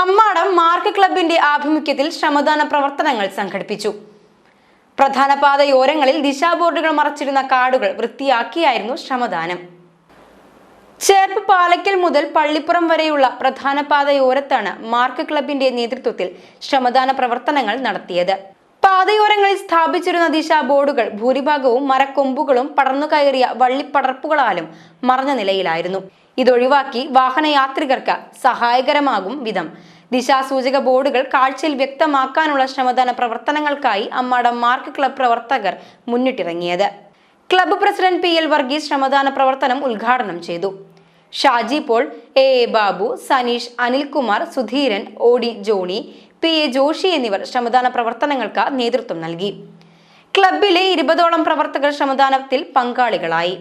Ammadam mark ക്ലബിന്റെ ആഭിമുഖ്യത്തിൽ ശ്രമദാന പ്രവർത്തനങ്ങൾ സംഘടിപ്പിച്ചു. പ്രധാന പാതയോരങ്ങളിൽ ദിശാബോർഡുകൾ മറച്ചിരുന്ന കാടുകൾ വൃത്തിയാക്കിയായിരുന്നു ശ്രമദാനം. ചേർപ്പ് പാലയ്ക്കൽ മുതൽ പള്ളിപ്പുറം വരെയുള്ള പ്രധാന പാതയോരത്താണ് മാർക്ക് ക്ലബിന്റെ നേതൃത്വത്തിൽ ശ്രമദാന പ്രവർത്തനങ്ങൾ നടത്തിയത്. പാതയോരങ്ങളിൽ സ്ഥാപിച്ചിരുന്ന ദിശാ ബോർഡുകൾ ഭൂരിഭാഗവും മരക്കൊമ്പുകളും പടർന്നു കയറിയ വള്ളിപ്പടർപ്പുകളാലും മറഞ്ഞ നിലയിലായിരുന്നു. ഇതൊഴിവാക്കി വാഹനയാത്രികർക്ക് സഹായകരമാകും വിധം. ദിശാസൂചക ബോർഡുകൾ കാഴ്ചയിൽ വ്യക്തമാക്കാനുള്ള ശ്രമദാന പ്രവർത്തനങ്ങൾക്കായി അമ്മാടം മാർക്ക് ക്ലബ് പ്രവർത്തകർ മുന്നിട്ടിറങ്ങിയത്. Club president P. L. Varghese ശ്രമദാന പ്രവർത്തനം ഉദ്ഘാടനം ചെയ്തു. Shaji Paul A. A. Babu Saneesh Anilkumar Sudheeran O. D. Johny P. A. Joshy എന്നിവർ ശ്രമദാന പ്രവർത്തനങ്ങൾക്ക് നേതൃത്വം നൽകി. ക്ലബിലെ ഇരുപതോളം പ്രവർത്തകർ ശ്രമദാനത്തിൽ പങ്കാളികളായി.